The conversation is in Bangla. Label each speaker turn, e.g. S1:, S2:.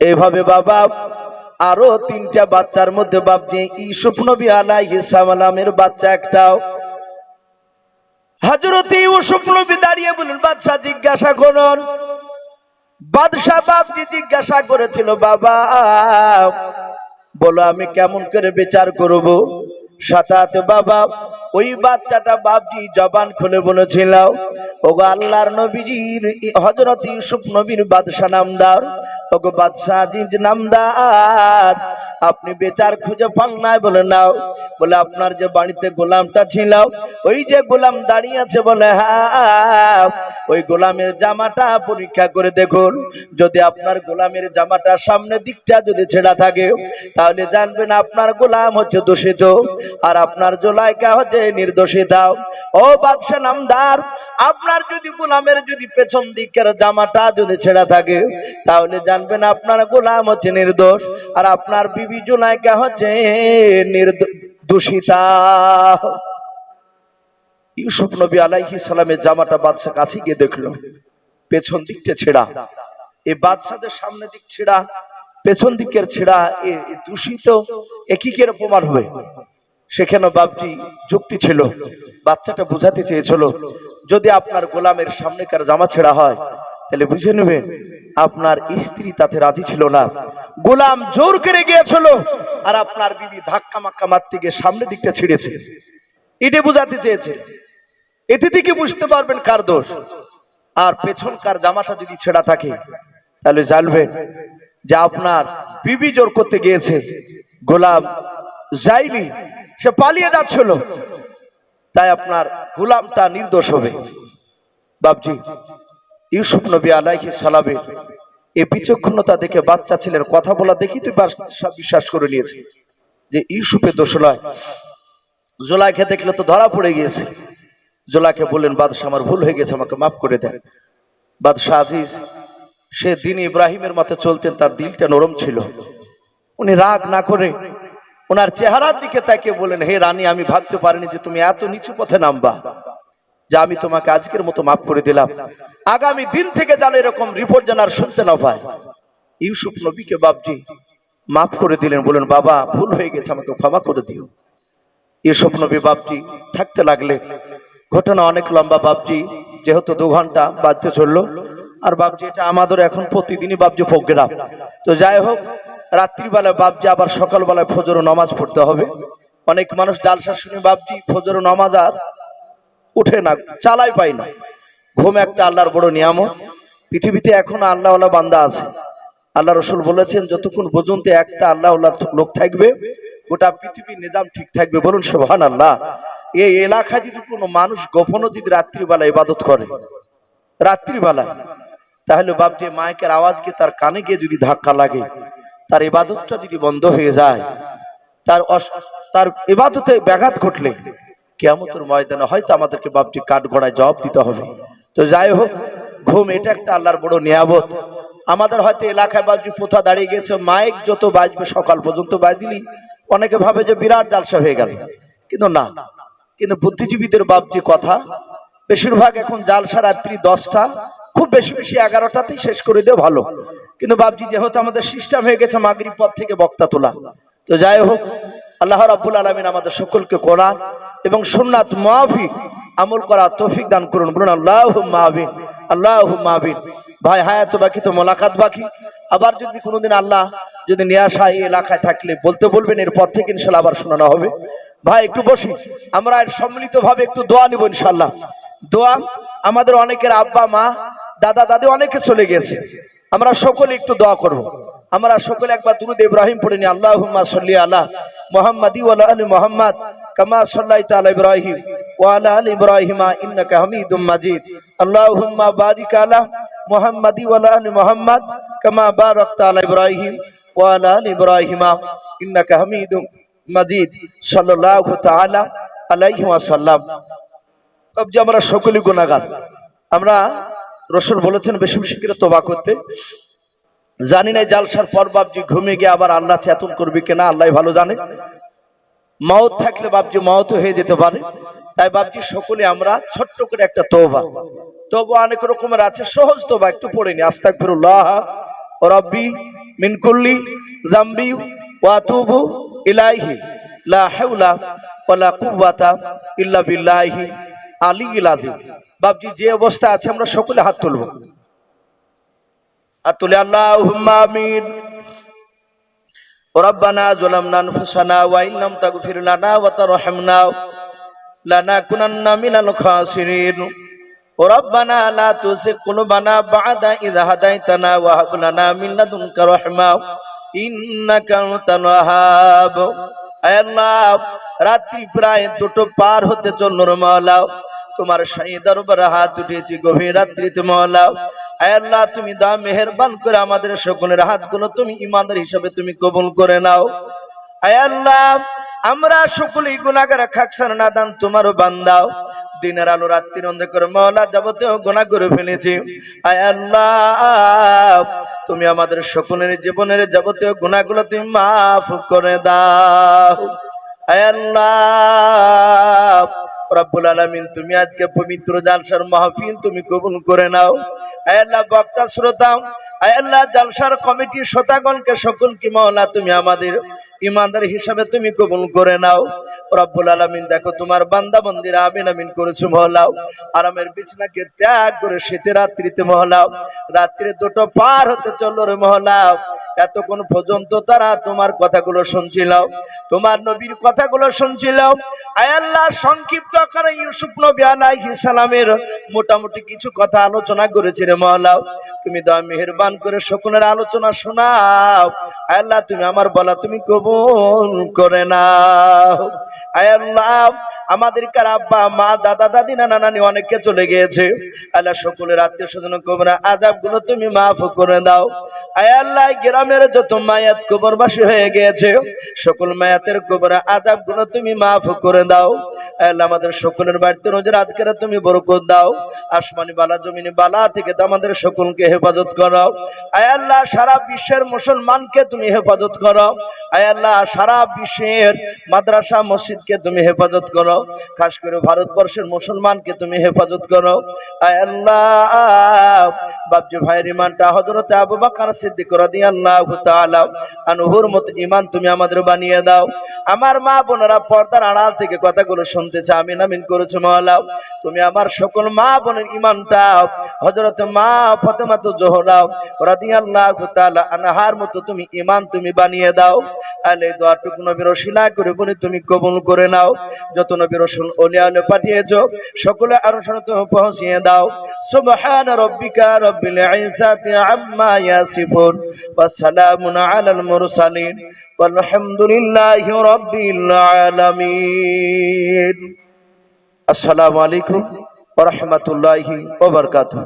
S1: এভাবে বাবা, আরও তিনটা বাচ্চার মধ্যে বাপ দিয়ে ইসুফ নবী আলাইহিসসালাম নামের বাচ্চা একটাও। হযরত ইউসুফ নবী দাঁড়িয়ে বলেন বাদশা জিজ্ঞাসা করুন। বাদশাহ বাপজি জিজ্ঞাসা করেছিল, বাবা, বলো আমি কেমন করে বিচার করব? সাতাত বাবা, ওই বাচ্চাটা বাপটি জবান খুলে বলেছিল, ওগো আল্লাহর নবীর হজরত ইউসুফ নবীর বাদশা নামদার, ওগো বাদশাহ নামদার আপনি বেচার খুঁজে পান নাই বলে নাও। বলে আপনার যে বাড়িতে গোলামটা ছিল, ওই যে গোলাম দাঁড়িয়ে আছে বলে হ্যাঁ ওই গোলামের জামাটা পরীক্ষা করে দেখুন। যদি আপনার গোলামের জামাটা সামনের দিকটা যদি ছেঁড়া থাকে, তাহলে জানবেন আপনার গোলাম হচ্ছে দূষিত। আর আপনার জোলাইকা হচ্ছে নির্দোষিতা। ও বাদশাহ নামদার, আপনার যদি গোলামের যদি পেছন দিকের জামাটা যদি ছেঁড়া থাকে, তাহলে জানবেন আপনার গোলাম হচ্ছে নির্দোষ। আর আপনার বিবি জোলাইকা হচ্ছে নির্দোষিতা। ইউসুফ নবী আলাইহি সালামের জামাটা কাছে গিয়ে দেখল, পেছন দিকটা এই বাদশাদের সামনে দিক ছেঁড়া, পেছন দিকের ছেঁড়া, এ এ দূষিত, একই কের প্রমাণ হবে? সেখানে বাপটি যুক্তি ছিল, বাচ্চাটা বোঝাতে চেয়েছিল, যদি আপনার গোলামের সামনেকার জামা ছেঁড়া হয় তাহলে বুঝে নেবেন, আপনার স্ত্রী তাতে রাজি ছিল না। গোলাম জোর করে গিয়েছিল আর আপনার বিবি ধাক্কা মাক্কা মারতে গিয়ে সামনের দিকটা ছিঁড়েছে। এটা বোঝাতে চেয়েছে। এতে থেকে বুঝতে পারবেন কার দোষ। আর পেছনকার জামাটা যদি ছেঁড়া থাকে, তাহলে জানবেন যে আপনার বিবি জোর করতে গিয়েছে। গোলাম যাইনি সে পালিয়ে যাচ্ছিল। তাই আপনার গোলামটা নির্দোষ হবে। বাবজি ইউসুফ নবী আলাইহি সালামে এই বিচক্ষণতা দেখে বাচ্চা ছেলের কথা বলা দেখি তুই বিশ্বাস করে নিয়েছে। যে ইউসুফের দোষ নয়। জোলাইকে দেখলে তো ধরা পড়ে গিয়েছে। জোলাকে বললেন, বাদশাহ, আমার ভুল হয়ে গেছে, আমাকে মাফ করে দেন। বাদশাহ আজিজ, সে দিন ইব্রাহিমের মতে চলতেন, তার দিলটা নরম ছিল। উনি রাগ না করে ওনার চেহারার দিকে তাকে বলেন হে রানী, আমি ভাবতে পারিনি যে তুমি এত নিচু পথে নামবা। যে আমি তোমাকে আজকের মতো মাফ করে দিলাম। আগামী দিন থেকে যেন এরকম রিপোর্ট যেন আর শুনতে না পায়। ইউসুফ নবীকে বাবজি মাফ করে দিলেন বলেন বাবা, ভুল হয়ে গেছে, আমাকে ক্ষমা করে দিও। ইউসুফ নবী বাবজি থাকতে লাগলেন ঘটনা অনেক লম্বা বাবজি যেহেতু দু ঘণ্টা বাদতে চলল, আর বাবজি এটা আমাদের এখন প্রতিদিনই বাবজি প্রোগ্রাম। তো যাই হোক রাত্রিবেলা বাবজি আবার সকালবেলায় ফজর নমাজ পড়তে হবে। অনেক মানুষ জালসা শুনে বাবজি ফজর নমাজ আর উঠে না, চালাই পায় না। ঘুম একটা আল্লাহর বড় নিয়ামত। পৃথিবীতে এখন আল্লাহওয়ালা বান্দা আছে। আল্লাহ রসুল বলেছেন, যতক্ষণ পর্যন্ত একটা আল্লাহ লোক থাকবে, গোটা পৃথিবীর নিজাম ঠিক থাকবে। বলুন সোহান আল্লাহ এই এলাকায় যদি কোনো মানুষ গোপনও যদি রাত্রিবেলা ইবাদত করে, রাত্রিবেলা, তাহলে বাপটি মাইকের আওয়াজ গিয়ে তার কানে গিয়ে যদি ধাক্কা লাগে, তার ইবাদতটা যদি বন্ধ হয়ে যায়, তার তার ইবাদতে ব্যাঘাত ঘটলে কেমতের ময়দানে হয়তো আমাদেরকে বাপটি কাঠ গড়ায় জবাব দিতে হবে। তো যাই হোক, ঘুম এটা একটা আল্লাহর বড় নিয়াবত আমাদের হয়তো এলাকায় বাপটি পোথা দাঁড়িয়ে গেছে, মাইক যত বাজবে সকাল পর্যন্ত বাজলি, অনেকে ভাবে যে বিরাট জালসা হয়ে গেল। কিন্তু না, কিন্তু বুদ্ধিজীবীদের বাপটি কথা, বেশিরভাগ এখন জালসা রাত্রি দশটা, খুব বেশি বেশি এগারোটাতেই শেষ করে দেওয়া ভালো। কিন্তু বাপজি যেহেতু আমাদের সিস্টেম হয়ে গেছে মাগরিব পথ থেকে বক্তা তোলা। তো যাই হোক আল্লাহ রাব্বুল আলমিন আমাদের সকলকে কোরআন এবং সুন্নাত মাহফিক আমল করা তৌফিক দান করুন। বলুন আল্লাহ মাহবিন আল্লাহ মাহবিন ভাই, হায়াত বাকি, তো মোলাকাত বাকি। আবার যদি কোনোদিন আল্লাহ যদি নিয়ে আসা এই এলাকায় থাকলে, বলতে বলবেন, এরপর থেকে ইনশাল্লাহ আবার শোনানো হবে। ভাই, একটু বসি। আমরা এর সম্মিলিত ভাবে একটু দোয়া নিব ইনশাল্লাহ। দোয়া আমাদের অনেকের আব্বা, মা, দাদা, দাদি অনেকে চলে গেছে আমরা সকলে একটু দোয়া করব। আমরা সকলে একবার দুরুদ ইব্রাহিম পড়ে নি আল্লাহুম্মা সাল্লি আলা মুহাম্মাদি ওয়া আলা আলি কামা সাল্লাইতা আলা ইব্রাহিম ওয়া আলা ইব্রাহিমা ইন্নাকা হামিদুম মাজিদ। আল্লাহুম্মা বারিক আলা মুহাম্মাদি ওয়া আলা মুহাম্মাদ, কামা বারাকতা আলা ইব্রাহিম ওয়া আলা ইব্রাহিমা ইন্নাকা হামিদুম মাজিদ। সাল্লাল্লাহু তাআলা আলাইহি ওয়াসাল্লাম যে আমরা সকলেই গুণাগার আমরা রসুল বলেছেন, বেশি বেশি করে তোবা করতে। জানি না জালসার পর বাপজি ঘুমিয়ে গিয়ে আবার আল্লাহ চেতন করবে কিনা, আল্লাহ ভালো জানে। মাওত থাকলে বাপজি মাওত হয়ে যেতে পারে। তাই বাপজি সকলে আমরা ছোট্ট করে একটা তোবা তবু অনেক রকমের আছে, সহজ তোবা একটু পড়ে নি। আস্তাক ফিরুল্লাহ রব্বি মিন কুল্লি যামবি ওয়া আতুবু ইলাইহি। লা হাওলা ওয়ালা কুওয়াতা ইল্লা বিল্লাহি আলিয়্যিল আযীম। বাপজি যে অবস্থা আছে, আমরা সকলে হাত তুলব। হাত তুলে আল্লাহুম্মা আমিন ربنا ظلمنا انفسنا وان لم تغفر لنا وترحمنا لنكونن من الخاسرين ربنا لا تزغ قلوبنا بعد إذ هديتنا وهب لنا من لدنك رحمة إنك أنت الوهاب আয় আল্লাহ রাত্রি প্রায় দুটো পার হতে চলল রে মাওলা তোমার সাই দরবারে হাত উঠেছি গভীর রাত্রিতে মাওলা আয় আল্লাহ, তুমি দা মেহেরবান করে আমাদের সকলের হাতগুলো তুমি ইমানদার হিসাবে তুমি কবুল করে নাও। আল্লাহ, আমরা সকলেই গুনাহগার খাকসার নাদান তোমার বান্দাও। দিনের আলো, রাত্রির অন্ধকার, মহলা যাবতীয় গুনাহ করে ফেলেছি। আয় আল্লাহ, তুমি আমাদের সকলের জীবনের যাবতীয় গুনাহগুলো তুমি মাফ করে দাও। আয় আল্লাহ রব্বুল আলমিন, তুমি আজকে পবিত্র জালসার মাহফিল তুমি কবুল করে নাও। আয়াল্লাহ বক্তা, শ্রোতা আয়াল্লাহ জালসার কমিটির শ্রোতাগণকে সকলকে মহলা তুমি আমাদের ইমানদার হিসাবে তুমি কবুল করে নাও। রব্বুল আলামিন দেখো, তোমার বান্দা বন্দিরা আমিন আমিন করেছ, মহলাও। আরামের বিছনাকে ত্যাগ করে শীতের রাত্রিতে, মহলাও। রাত্রে দুটো পার হতে চলল রে, মহলাও। এতক্ষণ পর্যন্ত তারা তোমার কথাগুলো শুনছিল তোমার নবীর কথাগুলো শুনছিল আয় আল্লাহ, সংক্ষিপ্ত আকারে ইউসুফ নবী আলাইহিস সালামের মোটামুটি কিছু কথা আলোচনা করেছে রে, মহলাও। তুমি দয়া, মেহেরবান করে শকুনের আলোচনা শোনাও। আয় আল্লাহ, তুমি আমার বলা, তুমি কবুল করে না আয় আল্লাহ আমাদের কার আব্বা, মা, দাদা, দাদি, নানা, নানি অনেকে চলে গিয়েছে। আল্লাহ সকলের আত্মীয় স্বজন কবরা আজাবগুলো তুমি মাফ করে দাও। আয় আল্লাহ গ্রামের যত মায়াত কবরবাসী হয়ে গিয়েছে, সকল মায়াতের কবরা আজাবগুলো তুমি মাফ করে দাও। আল্লাহ, আমাদের সকলের বাড়িতে রোজের আজকের তুমি বরকত দাও। আসমানি বালা, জমিনি বালা থেকে তো আমাদের সকলকে হেফাজত করো আয় আল্লাহ, সারা বিশ্বের মুসলমানকে তুমি হেফাজত করো আয় আল্লাহ, সারা বিশ্বের মাদ্রাসা, মসজিদকে তুমি হেফাজত করো খাস করে ভারতবর্ষের মুসলমানকে তুমি হেফাজত করো। আল্লাহ বাবজি ভাইয়ের ইমানটা হজরতে আবু বাকার সিদ্দিক রাদিয়াল্লাহু তাআলা আনহুর মত ইমান তুমি আমাদের বানিয়ে দাও। আমার মা বোনেরা পর্দার আড়াল থেকে কথাগুলো শুনতেছে, আমিন আমিন করেছে মাওলা তুমি আমার সকল মা বোনের ইমানটা হযরত মা ফাতেমা তো জোহরা রাদিয়াল্লাহু তাআলা আনহার মতো তুমি ইমান তুমি বানিয়ে দাও। আলে দোয়াটুকু নবীর ওসিলা করে বলে তুমি কবুল করে নাও। যত নবীর রসুল ওলিয়া পাঠিয়েছো, সকলে আরও শরত পৌঁছিয়ে দাও। সুবহান রাব্বিকা রব্বিল ইজ্জাতি আম্মা ইয়াসিফুন ওয়া সালামুন আলাল মুরসালিন walhamdulillahi রব্বিল আলামিন। আসসালামু আলাইকুম ওয়া রাহমাতুল্লাহি ওয়া বারাকাতুহু।